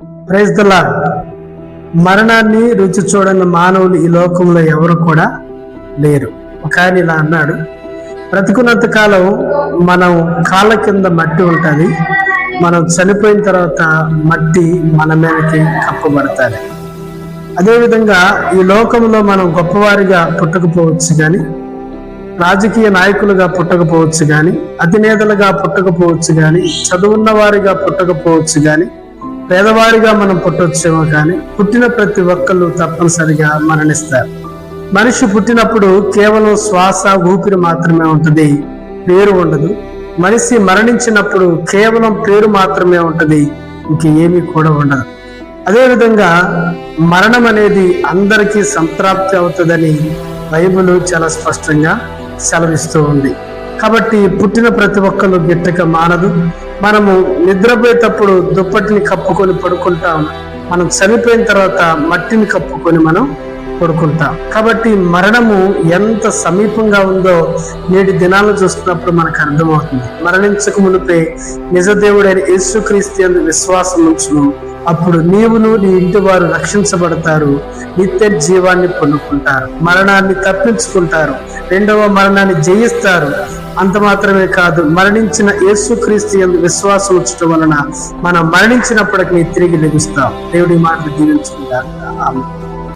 Praise మరణాన్ని రుచి చూడని మానవులు ఈ లోకంలో ఎవరు కూడా లేరు. కానీ ఇలా అన్నాడు బ్రతుకున్నంత కాలం మనం కాళ్ళ కింద మట్టి ఉంటుంది మనం చనిపోయిన తర్వాత మట్టి మన మీదకి కప్పబడతాది. అదేవిధంగా ఈ లోకంలో మనం గొప్పవారిగా పుట్టకపోవచ్చు కానీ రాజకీయ నాయకులుగా పుట్టకపోవచ్చు కానీ అధినేతలుగా పుట్టకపోవచ్చు కానీ చదువున్న వారిగా పుట్టకపోవచ్చు కానీ పేదవారిగా మనం పుట్టొచ్చేమో కానీ పుట్టిన ప్రతి ఒక్కళ్ళు తప్పనిసరిగా మరణిస్తారు. మనిషి పుట్టినప్పుడు కేవలం శ్వాస ఊపిరి మాత్రమే ఉంటుంది పేరు ఉండదు. మనిషి మరణించినప్పుడు కేవలం పేరు మాత్రమే ఉంటుంది ఇంక ఏమీ కూడా ఉండదు. అదేవిధంగా మరణం అనేది అందరికీ సంప్రాప్తి అవుతుందని బైబిల్ చాలా స్పష్టంగా సెలవిస్తూ ఉంది. కాబట్టి పుట్టిన ప్రతి ఒక్కరు గిట్టక మానదు. మనము నిద్రపోయేటప్పుడు దుప్పటిని కప్పుకొని పడుకుంటాం. మనం చనిపోయిన తర్వాత మట్టిని కప్పుకొని మనం పడుకుంటాం. కాబట్టి మరణము ఎంత సమీపంగా ఉందో నేటి దినాలను చూస్తున్నప్పుడు మనకు అర్థమవుతుంది. మరణించక మునిపే నిజ దేవుడైన యేసుక్రీస్తు విశ్వాసం ఉంచును అప్పుడు నీవును నీ ఇంటి వారు రక్షించబడతారు. నిత్య జీవాన్ని పొందుకుంటారు. మరణాన్ని తప్పించుకుంటారు. రెండవ మరణాన్ని జయిస్తారు. అంత మాత్రమే కాదు మరణించిన యేసుక్రీస్తు యందు విశ్వాసం ఉంచడం వలన మనం మరణించినప్పటికీ తిరిగి లభిస్తాం దేవుడి మాటలు దీవించుకుంటారు.